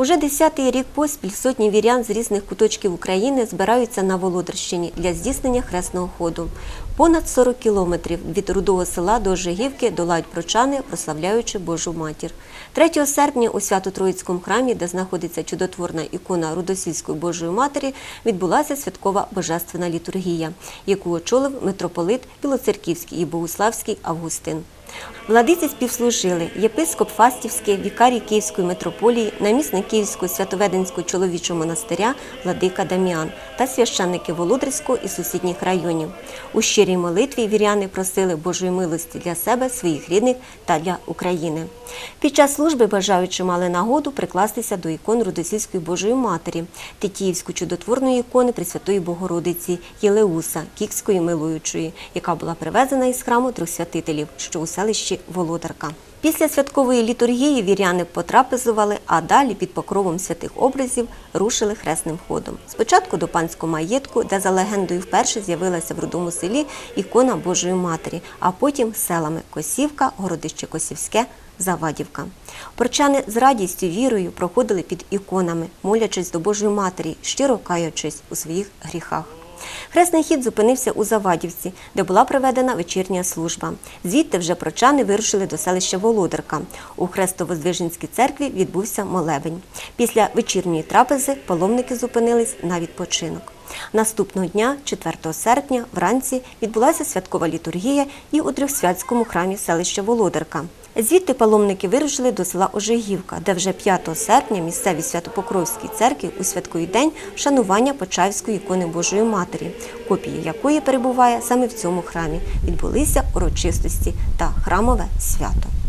Уже десятий рік поспіль сотні вірян з різних куточків України збираються на Володарщині для здійснення хресного ходу. Понад 40 кілометрів від рудого села до Ожегівки долають прочани, прославляючи Божу матір. 3 серпня у Свято-Троїцькому храмі, де знаходиться чудотворна ікона Рудосільської Божої Матері, відбулася святкова божественна літургія, яку очолив митрополит Білоцерківський і Богуславський Августин. Владиці співслужили єпископ Фастівський, вікарій Київської митрополії, намісник Київського святоведенського чоловічого монастиря Владика Даміан та священники Володарського і сусідніх районів. У щирій молитві віряни просили Божої милості для себе, своїх рідних та для України. Під час служби бажаючи мали нагоду прикластися до ікон Рудосільської Божої Матері, Тетіївської чудотворної ікони Пресвятої Богородиці Єлеуса, Кікської милуючої, яка була привезена із храму трьох святителів, що у селищі Володарка. Після святкової літургії віряни потрапезували, а далі під покровом святих образів рушили хресним ходом. Спочатку до панського маєтку, де за легендою вперше з'явилася в рудому селі ікона Божої Матері, а потім селами Косівка, Городище Косівське, Завадівка. Порчани з радістю, вірою проходили під іконами, молячись до Божої Матері, щиро каючись у своїх гріхах. Хресний хід зупинився у Завадівці, де була проведена вечірня служба. Звідти вже прочани вирушили до селища Володарка. У Хрестово-Здвиженській церкві відбувся молебень. Після вечірньої трапези паломники зупинились на відпочинок. Наступного дня, 4 серпня, вранці відбулася святкова літургія і у Трьохсвятському храмі селища Володарка. Звідти паломники вирушили до села Ожегівка, де вже 5 серпня місцевій Святопокровській церкві у святковий день вшанування Почаївської ікони Божої Матері, копія якої перебуває саме в цьому храмі. Відбулися урочистості та храмове свято.